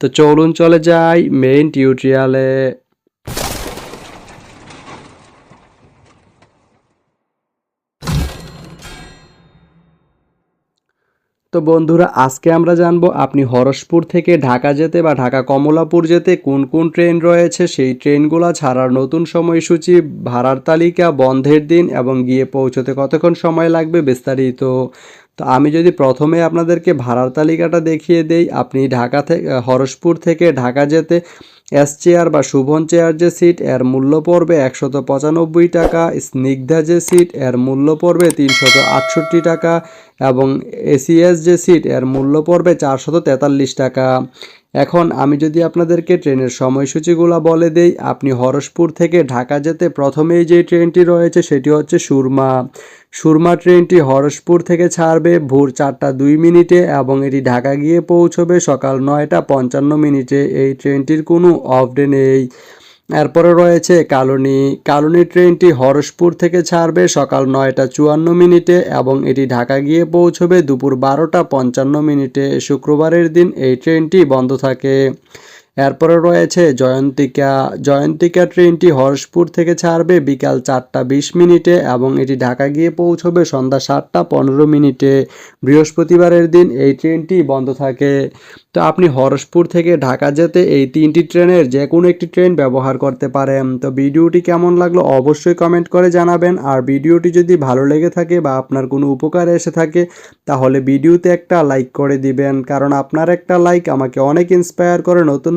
তো চলুন চলে যাই মেইন টিউটোরিয়ালে তো বন্ধুরা, আজকে আমরা জানব আপনি হরসপুর থেকে ঢাকা যেতে বা ঢাকা কমলাপুর যেতে কোন কোন ট্রেন রয়েছে, সেই ট্রেনগুলো ছাড়ার নতুন সময়সূচি, ভাড়ার তালিকা, বন্ধের দিন এবং গিয়ে পৌঁছতে কতক্ষণ সময় লাগবে বিস্তারিত তো আমি যদি প্রথমে আপনাদেরকে ভাড়ার তালিকাটা দেখিয়ে দেই, আপনি ঢাকা থেকে হরশপুর থেকে ঢাকা যেতে এস চেয়ার বা শুভন চেয়ার যে সিট, এর মূল্য পড়বে একশত পঁচানব্বই টাকা, স্নিগ্ধা যে সিট, এর মূল্য পড়বে তিনশত আটষট্টি টাকা এবং এসিএস যে সিট, এর মূল্য পড়বে চারশত তেতাল্লিশ টাকা। এখন আমি যদি আপনাদেরকে ট্রেনের সময়সূচিগুলো বলে দেই, আপনি হরসপুর থেকে ঢাকা যেতে প্রথমেই যে ট্রেনটি রয়েছে সেটি হচ্ছে সুরমা। সুরমা ট্রেনটি হরসপুর থেকে ছাড়বে ভোর চারটা দুই মিনিটে এবং এটি ঢাকা গিয়ে পৌঁছবে সকাল নয়টা পঞ্চান্ন মিনিটে। এই ট্রেনটির কোনো অফ ডে নেই। এরপরে রয়েছে কালনি। কালনি ট্রেনটি হরসপুর থেকে ছাড়বে সকাল নয়টা চুয়ান্ন মিনিটে এবং এটি ঢাকা গিয়ে পৌঁছবে দুপুর বারোটা পঞ্চান্ন মিনিটে। শুক্রবারের দিন এই ট্রেনটি বন্ধ থাকে। এরপরে রয়েছে জয়ন্তিকা। জয়ন্তিকা ট্রেনটি হরসপুর থেকে ছাড়বে বিকাল চারটা বিশ মিনিটে এবং এটি ঢাকা গিয়ে পৌঁছবে সন্ধ্যা সাতটা পনেরো মিনিটে। বৃহস্পতিবারের দিন এই ট্রেনটি বন্ধ থাকে। তো আপনি হরসপুর থেকে ঢাকা যেতে এই তিনটি ট্রেনের যে কোনো একটি ট্রেন ব্যবহার করতে পারেন। তো ভিডিওটি কেমন লাগল অবশ্যই কমেন্ট করে জানাবেন। আর ভিডিওটি যদি ভালো লেগে থাকে বা আপনার কোনো উপকার এসে থাকে, তাহলে ভিডিওতে একটা লাইক করে দিবেন। কারণ আপনার একটা লাইক আমাকে অনেক ইন্সপায়ার করে নতুন